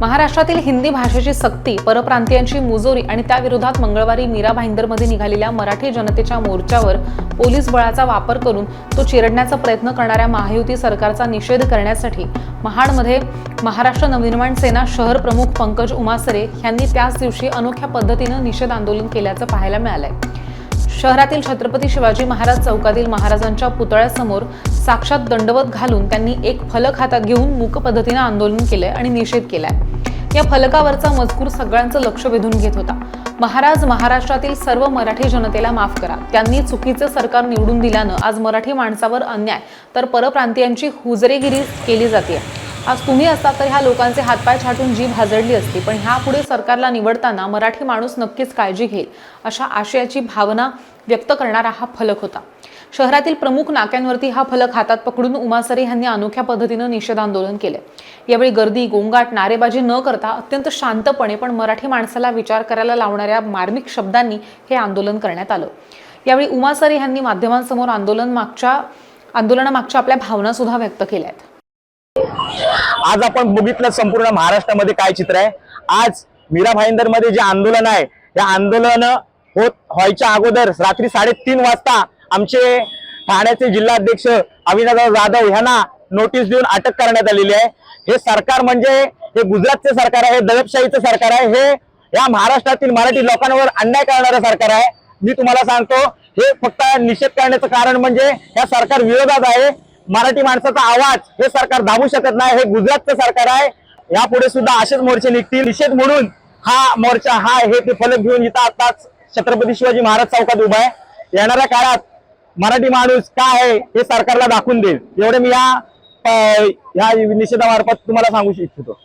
महाराष्ट्रातील हिंदी भाषेची सक्ती परप्रांतीयांची मुजोरी आणि त्याविरोधात मंगळवारी मीरा भाईंदरमध्ये निघालेल्या मराठी जनतेच्या मोर्चावर पोलीस बळाचा वापर करून तो चिरडण्याचा प्रयत्न करणाऱ्या महायुती सरकारचा निषेध करण्यासाठी महाडमध्ये महाराष्ट्र नवनिर्माण सेना शहर प्रमुख पंकज उमासरे यांनी त्याच दिवशी अनोख्या पद्धतीनं निषेध आंदोलन केल्याचं पाहायला मिळालंय. शहरातील छत्रपती शिवाजी महाराज चौकातील महाराजांच्या पुतळ्यासमोर साक्षात दंडवत घालून त्यांनी एक फलक हातात घेऊन मूक पद्धतीनं आंदोलन केलंय आणि निषेध केलाय. या फलकावरचा मजकूर सगळ्यांचं लक्ष वेधून घेत होता. महाराज महाराष्ट्रातील सर्व मराठी जनतेला माफ करा. त्यांनी चुकीचं सरकार निवडून दिल्यानं आज मराठी माणसावर अन्याय. तर परप्रांतीयांची हुजरेगिरी केली जाते आज तुम्ही असता तर ह्या लोकांचे हातपाय छाटून जीभ हाजडली असती. पण ह्यापुढे सरकारला निवडताना मराठी माणूस नक्कीच काळजी घेईल अशा आशयाची भावना व्यक्त करणारा हा फलक होता. शहरातील प्रमुख नाक्यांवरती हा फलक हातात पकडून उमासरे यांनी अनोख्या पद्धतीनं निषेध आंदोलन केले. यावेळी गर्दी गोंगाट नारेबाजी न करता अत्यंत शांतपणे पण मराठी माणसाला विचार करायला लावणाऱ्या मार्मिक शब्दांनी हे आंदोलन करण्यात आलं. यावेळी उमासरे यांनी माध्यमांसमोर आंदोलन मागच्या आंदोलनामागच्या आपल्या भावना सुद्धा व्यक्त केल्या आहेत आज आपण बघितलं संपूर्ण महाराष्ट्रामध्ये काय चित्र आहे. आज मीरा भाईंदरमध्ये जे आंदोलन आहे या आंदोलन होत व्हायच्या अगोदर रात्री साडेतीन वाजता आमचे ठाण्याचे जिल्हाध्यक्ष अविनाश जाधव यांना नोटीस देऊन अटक करण्यात आलेली आहे. हे सरकार म्हणजे हे गुजरातचे सरकार आहे दडपशाहीचं सरकार आहे हे या महाराष्ट्रातील मराठी लोकांवर अन्याय करणारं सरकार आहे. मी तुम्हाला सांगतो हे फक्त निषेध करण्याचं कारण म्हणजे या सरकार विरोधात आहे. मराठी माणसाचा आवाज हे सरकार दाबू शकत नाही हे गुजरातचं सरकार आहे. यापुढे सुद्धा असेच मोर्चे निघतील. निषेध म्हणून हा मोर्चा हा हे ते फलक घेऊन इथं आताच छत्रपती शिवाजी महाराज चौकात उभा आहे. येणाऱ्या काळात मराठी माणूस काय आहे हे सरकारला दाखवून देईल. एवढे मी या या निषेधामार्फत तुम्हाला सांगू इच्छितो.